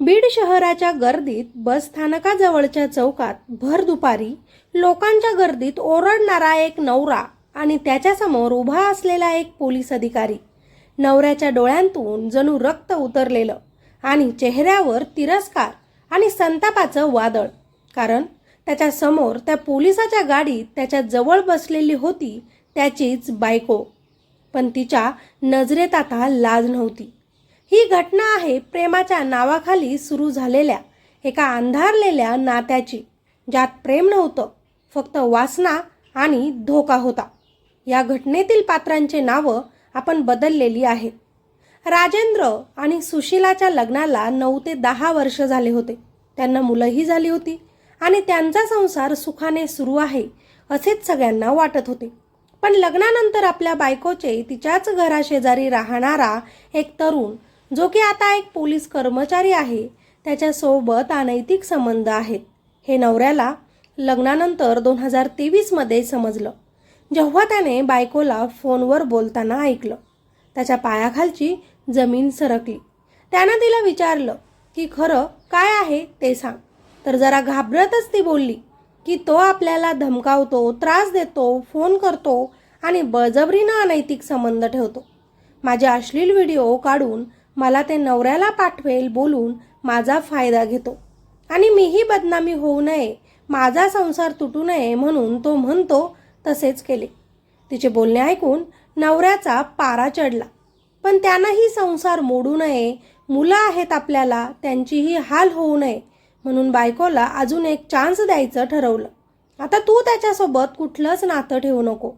बीड शहराच्या गर्दीत बस स्थानकाजवळच्या चौकात भर दुपारी लोकांच्या गर्दीत ओरडणारा एक नवरा आणि त्याच्यासमोर उभा असलेला एक पोलीस अधिकारी. नवऱ्याच्या डोळ्यांतून जणू रक्त उतरलेलं आणि चेहऱ्यावर तिरस्कार आणि संतापाचं वादळ. कारण त्याच्यासमोर त्या पोलिसाच्या गाडीत त्याच्याजवळ बसलेली होती त्याचीच बायको. पण तिच्या नजरेत आता लाज नव्हती. ही घटना आहे प्रेमाच्या नावाखाली सुरू झालेल्या एका अंधारलेल्या नात्याची ज्यात प्रेम नव्हतं फक्त वासना आणि धोका होता. या घटनेतील पात्रांचे नावं आपण बदललेली आहेत राजेंद्र आणि सुशीलाच्या लग्नाला नऊ ते दहा वर्ष झाले होते. त्यांना मुलंही झाली होती आणि त्यांचा संसार सुखाने सुरू आहे असेच सगळ्यांना वाटत होते. पण लग्नानंतर आपल्या बायकोचे तिच्याच घराशेजारी राहणारा एक तरुण जो की आता एक पोलीस कर्मचारी आहे त्याच्यासोबत अनैतिक संबंध आहेत. हे नवऱ्याला लग्नानंतर दोन हजार तेवीसमध्ये समजलं. जेव्हा त्याने बायकोला फोनवर बोलताना ऐकलं. त्याच्या पायाखालची जमीन सरकली. त्यानं तिला विचारलं की खरं काय आहे ते सांग. तर जरा घाबरतच ती बोलली की तो आपल्याला धमकावतो त्रास देतो फोन करतो आणि बळजबरीनं अनैतिक संबंध ठेवतो. माझे अश्लील व्हिडिओ काढून मला ते नवऱ्याला पाठवेल बोलून माझा फायदा घेतो. आणि मीही बदनामी होऊ नये माझा संसार तुटू नये म्हणून तो म्हणतो तसेच केले. तिचे बोलणे ऐकून नवऱ्याचा पारा चढला. पण त्यानंही संसार मोडू नये मुलं आहेत आपल्याला त्यांचीही हाल होऊ नये म्हणून बायकोला अजून एक चान्स द्यायचं ठरवलं. आता तू त्याच्यासोबत कुठलंच नातं ठेवू नको.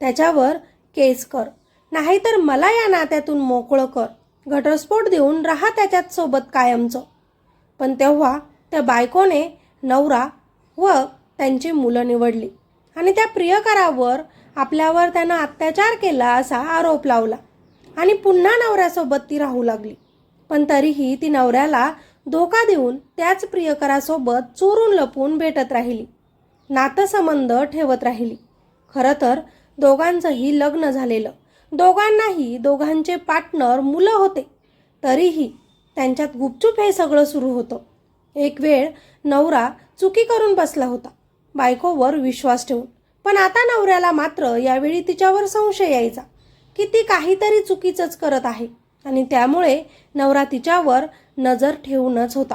त्याच्यावर केस कर. नाहीतर मला या नात्यातून मोकळं कर. घटस्फोट देऊन राहा त्याच्यात सोबत कायमचं. पण तेव्हा त्या बायकोने नवरा व त्यांची मुलं निवडली आणि त्या प्रियकरावर आपल्यावर त्यानं अत्याचार केला असा आरोप लावला आणि पुन्हा नवऱ्यासोबत ती राहू लागली. पण तरीही ती नवऱ्याला धोका देऊन त्याच प्रियकरासोबत चोरून लपून भेटत राहिली. नातंसंबंध ठेवत राहिली. खरं तर दोघांचंही लग्न झालेलं. दोघांनाही दोघांचे पार्टनर मुलं होते. तरीही त्यांच्यात गुपचूप हे सगळं सुरू होतं. एक वेळ नवरा चुकी करून बसला होता. बायकोवर विश्वास ठेवून. पण आता नवऱ्याला मात्र यावेळी तिच्यावर संशय यायचा की ती काहीतरी चुकीचंच करत आहे आणि त्यामुळे नवरा तिच्यावर नजर ठेवूनच होता.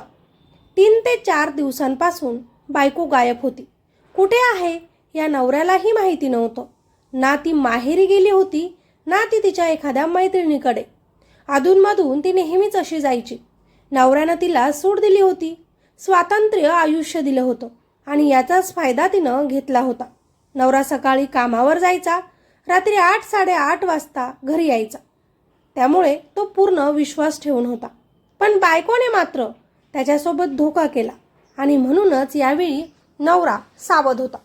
तीन ते चार दिवसांपासून बायको गायब होती. कुठे आहे? या नवऱ्यालाही माहिती नव्हतं. ना ती माहेरी गेली होती ना ती तिच्या एखाद्या मैत्रिणीकडे. अधूनमधून ती नेहमीच अशी जायची. नवऱ्यानं तिला सूट दिली होती. स्वातंत्र्य आयुष्य दिलं होतं आणि याचाच फायदा तिनं घेतला होता. नवरा सकाळी कामावर जायचा. रात्री आठ साडेआठ वाजता घरी यायचा. त्यामुळे तो पूर्ण विश्वास ठेवून होता. पण बायकोने मात्र त्याच्यासोबत धोका केला आणि म्हणूनच यावेळी नवरा सावध होता.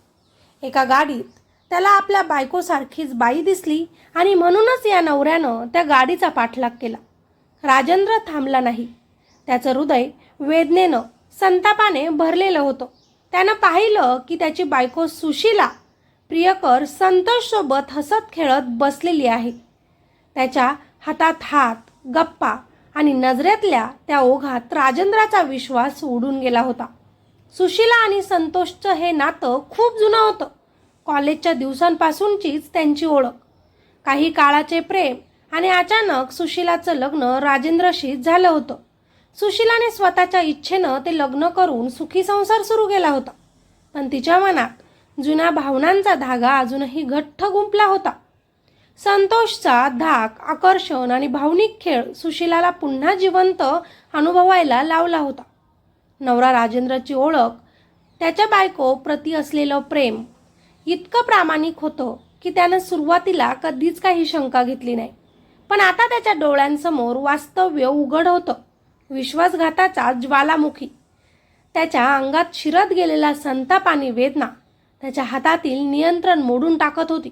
एका गाडीत त्याला आपल्या बायकोसारखीच बाई दिसली आणि म्हणूनच या नवऱ्यानं त्या गाडीचा पाठलाग केला. राजेंद्र थांबला नाही. त्याचं हृदय वेदनेनं संतापाने भरलेलं होतं. त्यानं पाहिलं की त्याची बायको सुशीला प्रियकर संतोषसोबत हसत खेळत बसलेली आहे. त्याच्या हातात हात गप्पा आणि नजरेतल्या त्या ओघात राजेंद्राचा विश्वास उडून गेला होता. सुशीला आणि संतोषचं हे नातं खूप जुनं होतं. कॉलेजच्या दिवसांपासूनचीच त्यांची ओळख. काही काळाचे प्रेम आणि अचानक सुशीलाचं लग्न राजेंद्रशी झालं होतं. सुशीलाने स्वतःच्या इच्छेनं ते लग्न करून सुखी संसार सुरू केला होता. पण तिच्या मनात जुन्या भावनांचा धागा अजूनही घट्ट गुंपला होता. संतोषचा धाक आकर्षण आणि भावनिक खेळ सुशीलाला पुन्हा जिवंत अनुभवायला लावला होता. नवरा राजेंद्रची ओळख त्याच्या बायको प्रती असलेलं प्रेम इतकं प्रामाणिक होतं की त्यानं सुरुवातीला कधीच काही शंका घेतली नाही. पण आता त्याच्या डोळ्यांसमोर वास्तव्य उघड होतं. विश्वासघाताचा ज्वालामुखी. त्याच्या अंगात शिरत गेलेला संताप आणि वेदना त्याच्या हातातील नियंत्रण मोडून टाकत होती.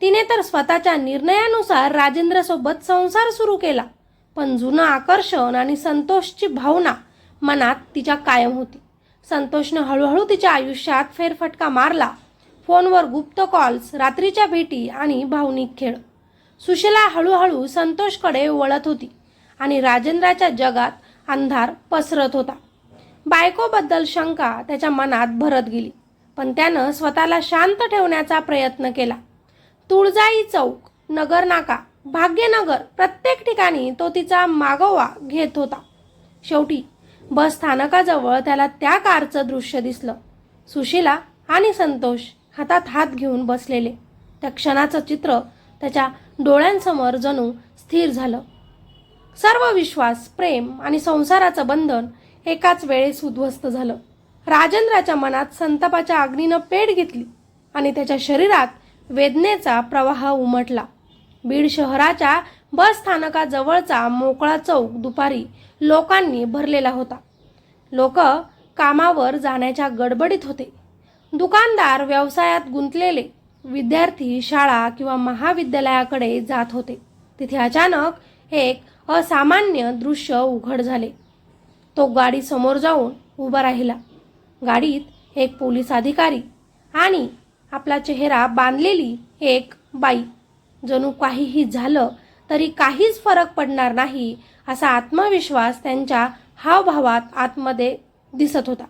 तिने तर स्वतःच्या निर्णयानुसार राजेंद्रसोबत संसार सुरू केला पण जुनं आकर्षण आणि संतोषची भावना मनात तिच्या कायम होती. संतोषनं हळूहळू तिच्या आयुष्यात फेरफटका मारला फोनवर गुप्त कॉल्स रात्रीच्या भेटी आणि भावनिक खेळ. सुशीला हळूहळू संतोषकडे वळत होती आणि राजेंद्राच्या जगात अंधार पसरत होता. बायकोबद्दल शंका त्याच्या मनात भरत गेली पण त्यानं स्वतःला शांत ठेवण्याचा प्रयत्न केला. तुळजाई चौक नगर नाका भाग्यनगर प्रत्येक ठिकाणी तो तिचा मागोवा घेत होता. शेवटी बस स्थानकाजवळ त्याला त्या कारचं दृश्य दिसलं. सुशीला आणि संतोष हातात हात घेऊन बसलेले. त्या क्षणाचं चित्र त्याच्या डोळ्यांसमोर जणू स्थिर झालं. सर्व विश्वास प्रेम आणि संसाराचं बंधन एकाच वेळेस उद्ध्वस्त झालं. राजेंद्राच्या मनात संतापाच्या अग्नीनं पेट घेतली आणि त्याच्या शरीरात वेदनेचा प्रवाह उमटला. बीड शहराच्या बस स्थानकाजवळचा मोकळा चौक दुपारी लोकांनी भरलेला होता. लोक कामावर जाण्याच्या गडबडीत होते. दुकानदार व्यवसायात गुंतलेले विद्यार्थी शाळा किंवा महाविद्यालयाकडे जात होते. तिथे अचानक एक असामान्य दृश्य उघड झाले. तो गाडी समोर जाऊन उभा राहिला. गाडीत एक पोलीस अधिकारी आणि आपला चेहरा बांधलेली एक बाई. जणू काहीही झालं तरी काहीच फरक पडणार नाही असा आत्मविश्वास त्यांच्या हावभावात आतमध्ये दिसत होता.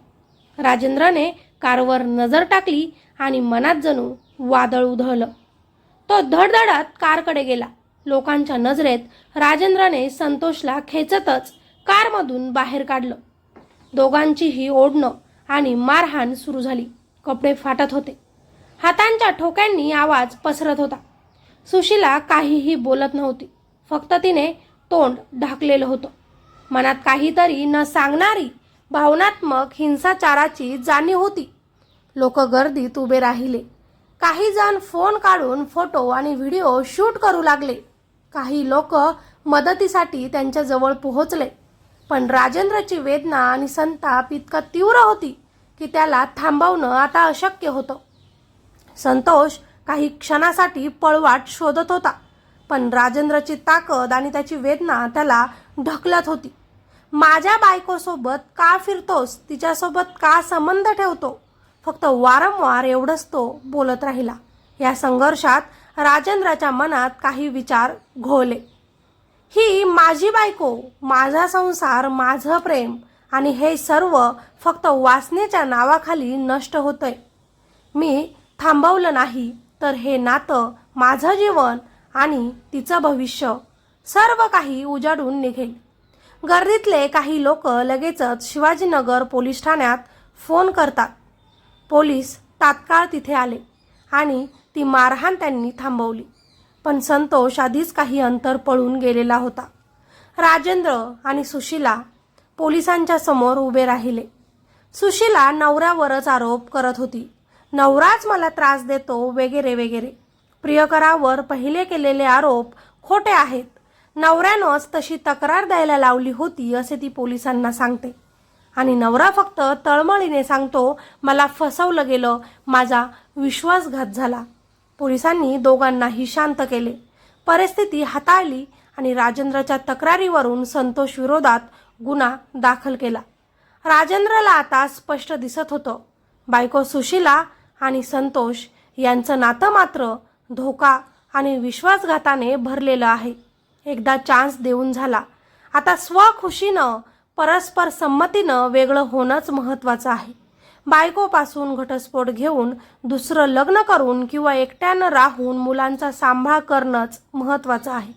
राजेंद्रने कारवर नजर टाकली आणि मनात जणू वादळ उधळलं. तो धडधडत कारकडे गेला. लोकांच्या नजरेत राजेंद्रने संतोषला खेचतच कारमधून बाहेर काढलं. दोघांचीही ओढणं आणि मारहाण सुरू झाली. कपडे फाटत होते. हातांच्या ठोक्यांनी आवाज पसरत होता. सुशीला काहीही बोलत नव्हती. फक्त तिने तोंड ढाकलेलं होतं. मनात काहीतरी न सांगणारी भावनात्मक हिंसाचाराची जाणीव होती. लोक गर्दीत उभे राहिले. काही जण फोन काढून फोटो आणि व्हिडिओ शूट करू लागले. काही लोक मदतीसाठी त्यांच्याजवळ पोहोचले. पण राजेंद्रची वेदना आणि संताप इतका तीव्र होती की त्याला थांबवणं आता अशक्य होतं. संतोष काही क्षणासाठी पळवाट शोधत होता. पण राजेंद्रची ताकद आणि त्याची वेदना त्याला ढकलत होती. माझ्या बायकोसोबत का फिरतोस? तिच्यासोबत का संबंध ठेवतो? फक्त वारंवार एवढंच तो बोलत राहिला. या संघर्षात राजेंद्राच्या मनात काही विचार घोले. ही माझी बायको माझा संसार माझं प्रेम आणि हे सर्व फक्त वासनेच्या नावाखाली नष्ट होतंय. मी थांबवलं नाही तर हे नातं माझं जीवन आणि तिचं भविष्य सर्व काही उजाडून निघेल. गर्दीतले काही लोक लगेचच शिवाजीनगर पोलीस ठाण्यात फोन करतात. पोलीस तात्काळ तिथे आले आणि ती मारहाण त्यांनी थांबवली. पण संतोष आधीच काही अंतर पळून गेलेला होता. राजेंद्र आणि सुशीला पोलिसांच्या समोर उभे राहिले. सुशीला नवऱ्यावरच आरोप करत होती. नवराच मला त्रास देतो वगैरे वगैरे. प्रियकरावर पहिले केलेले आरोप खोटे आहेत. नवऱ्यानंच तशी तक्रार द्यायला लावली होती असे ती पोलिसांना सांगते. आणि नवरा फक्त तळमळीने सांगतो मला फसवलं गेलं माझा विश्वासघात झाला. पोलिसांनी दोघांनाही शांत केले. परिस्थिती हाताळली आणि राजेंद्रच्या तक्रारीवरून संतोष विरोधात गुन्हा दाखल केला. राजेंद्रला आता स्पष्ट दिसत होतं. बायको सुशीला आणि संतोष यांचं नातं मात्र धोका आणि विश्वासघाताने भरलेलं आहे. एकदा चान्स देऊन झाला. आता स्वखुशीनं परस्पर संमतीनं वेगळं होणंच महत्त्वाचं आहे. बायकोपासून घटस्फोट घेऊन दुसरं लग्न करून किंवा एकट्यानं राहून मुलांचा सांभाळ करणंच महत्त्वाचं आहे.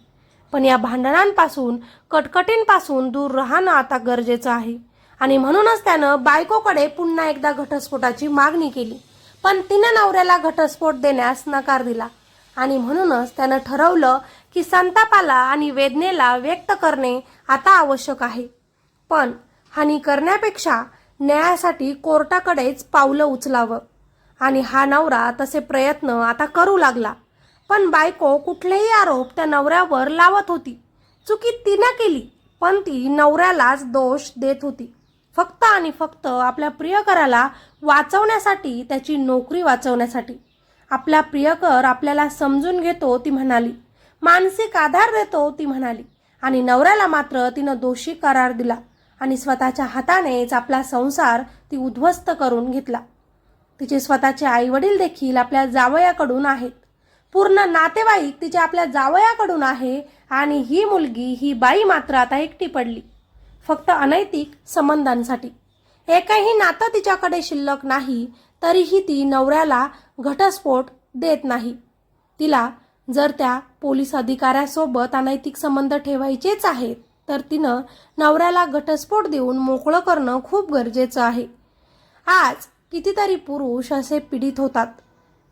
पण या भांडणांपासून कटकटींपासून दूर राहणं आता गरजेचं आहे. आणि म्हणूनच त्यानं बायकोकडे पुन्हा एकदा घटस्फोटाची मागणी केली. पण तिनं नवऱ्याला घटस्फोट देण्यास नकार दिला. आणि म्हणूनच त्यानं ठरवलं की संतापाला आणि वेदनेला व्यक्त करणे आता आवश्यक आहे. पण हानी करण्यापेक्षा न्यायासाठी कोर्टाकडेच पावलं उचलावं. आणि हा नवरा तसे प्रयत्न आता करू लागला. पण बायको कुठलेही आरोप त्या नवऱ्यावर लावत होती. चुकी तिनं केली पण ती नवऱ्यालाच दोष देत होती. फक्त आणि फक्त आपल्या प्रियकराला वाचवण्यासाठी त्याची नोकरी वाचवण्यासाठी. आपला प्रियकर आपल्याला समजून घेतो ती म्हणाली. मानसिक आधार देतो ती म्हणाली. आणि नवऱ्याला मात्र तिनं दोषी करार दिला. आणि स्वतःच्या हातानेच आपला संसार ती उद्ध्वस्त करून घेतला. तिचे स्वतःचे आई वडील देखील आपल्या जावयाकडून आहेत. पूर्ण नातेवाईक तिचे आपल्या जावयाकडून आहे आणि ही मुलगी ही बाई मात्र आता एकटी पडली. फक्त अनैतिक संबंधांसाठी. एकही नातं तिच्याकडे शिल्लक नाही तरीही ती नवऱ्याला घटस्फोट देत नाही. तिला जर त्या पोलीस अधिकाऱ्यासोबत अनैतिक संबंध ठेवायचेच आहेत तर तिनं नवऱ्याला घटस्फोट देऊन मोकळं करणं खूप गरजेचं आहे. आज कितीतरी पुरुष असे पीडित होतात.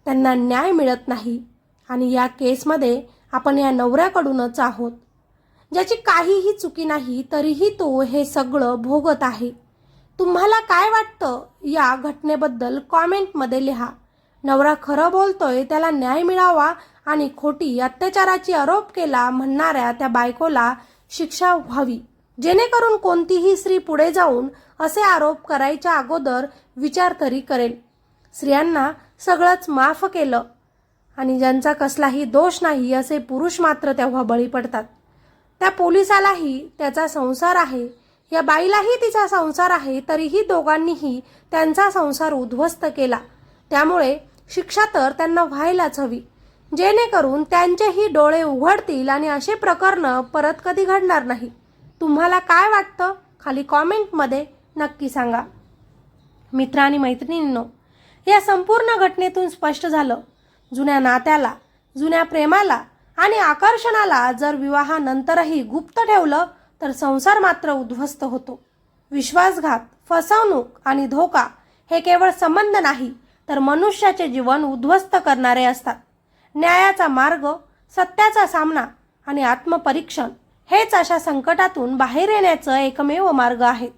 त्यांना न्याय मिळत नाही आणि या केसमध्ये आपण या नवऱ्याकडूनच आहोत. ज्याची काहीही चुकी नाही तरीही तो हे सगळं भोगत आहे. तुम्हाला काय वाटतं? या घटनेबद्दल कॉमेंटमध्ये लिहा. नवरा खरं बोलतोय त्याला न्याय मिळावा आणि खोटी अत्याचाराची आरोप केला म्हणणाऱ्या त्या बायकोला शिक्षा व्हावी. जेणेकरून कोणतीही स्त्री पुढे जाऊन असे आरोप करायच्या अगोदर विचार तरी करेल. स्त्रियांना सगळंच माफ केलं. आणि ज्यांचा कसलाही दोष नाही असे पुरुष मात्र तेव्हा बळी पडतात. त्या पोलिसालाही त्याचा संसार आहे. या बाईलाही तिचा संसार आहे तरीही दोघांनीही त्यांचा संसार उद्ध्वस्त केला. त्यामुळे शिक्षा तर त्यांना व्हायलाच हवी. जेणेकरून त्यांचेही डोळे उघडतील आणि असे प्रकरणं परत कधी घडणार नाही. तुम्हाला काय वाटतं? खाली कॉमेंटमध्ये नक्की सांगा. मित्र आणि मैत्रिणींनो या संपूर्ण घटनेतून स्पष्ट झालं. जुन्या नात्याला जुन्या प्रेमाला आणि आकर्षणाला जर विवाहानंतरही गुप्त ठेवलं तर संसार मात्र उद्ध्वस्त होतो. विश्वासघात फसवणूक आणि धोका हे केवळ संबंध नाही तर मनुष्याचे जीवन उद्ध्वस्त करणारे असतात. न्यायाचा मार्ग सत्याचा सामना आणि आत्मपरीक्षण हेच अशा संकटातून बाहेर येण्याचं एकमेव मार्ग आहेत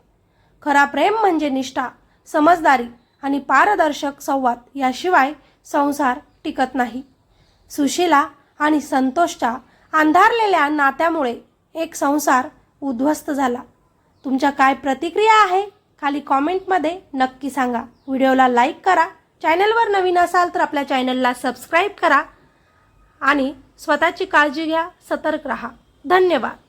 खरा प्रेम म्हणजे निष्ठा समजदारी आणि पारदर्शक संवाद याशिवाय संसार टिकत नाही. सुशीला आणि संतोषच्या अंधारलेल्या नात्यामुळे एक संसार उद्ध्वस्त झाला. तुमच्या काय प्रतिक्रिया आहे? खाली कॉमेंटमध्ये नक्की सांगा. व्हिडिओला लाईक करा. चॅनलवर नवीन असाल तर आपल्या चॅनलला सबस्क्राईब करा. आणि स्वतःची काळजी घ्या सतर्क राहा. धन्यवाद.